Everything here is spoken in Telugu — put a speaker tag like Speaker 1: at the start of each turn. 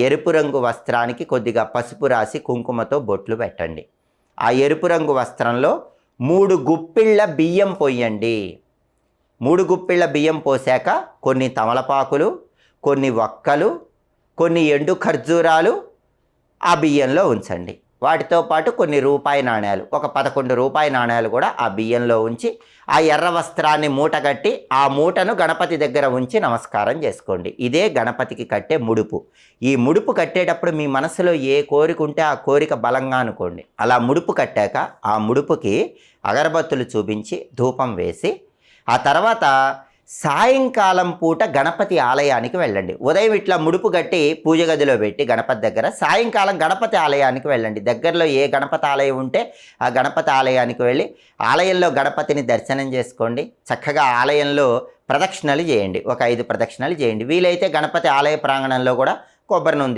Speaker 1: ఎరుపు రంగు వస్త్రానికి కొద్దిగా పసుపు రాసి కుంకుమతో బొట్లు పెట్టండి. ఆ ఎరుపు రంగు వస్త్రంలో మూడు గుప్పిళ్ళ బియ్యం పోయండి. మూడు గుప్పిళ్ళ బియ్యం పోసాక కొన్ని తమలపాకులు కొన్ని వక్కలు కొన్ని ఎండు ఖర్జూరాలు ఆ బియ్యంలో ఉంచండి. వాటితో పాటు కొన్ని రూపాయి నాణ్యాలు ఒక పదకొండు రూపాయి నాణ్యాలు కూడా ఆ బియ్యంలో ఉంచి ఆ ఎర్ర వస్త్రాన్ని మూటగట్టి ఆ మూటను గణపతి దగ్గర ఉంచి నమస్కారం చేసుకోండి. ఇదే గణపతికి కట్టే ముడుపు. ఈ ముడుపు కట్టేటప్పుడు మీ మనసులో ఏ కోరిక ఉంటే ఆ కోరిక బలంగా అనుకోండి. అలా ముడుపు కట్టాక ఆ ముడుపుకి అగరబత్తులు చూపించి ధూపం వేసి ఆ తర్వాత సాయంకాలం పూట గణపతి ఆలయానికి వెళ్ళండి. ఉదయం ఇట్లా ముడుపు కట్టి పూజ గదిలో పెట్టి గణపతి దగ్గర సాయంకాలం గణపతి ఆలయానికి వెళ్ళండి. దగ్గరలో ఏ గణపతి ఆలయం ఉంటే ఆ గణపతి ఆలయానికి వెళ్ళి ఆలయంలో గణపతిని దర్శనం చేసుకోండి. చక్కగా ఆలయంలో ప్రదక్షిణలు చేయండి. ఒక ఐదు ప్రదక్షిణలు చేయండి. వీలైతే గణపతి ఆలయ ప్రాంగణంలో కూడా కొబ్బరి నూనె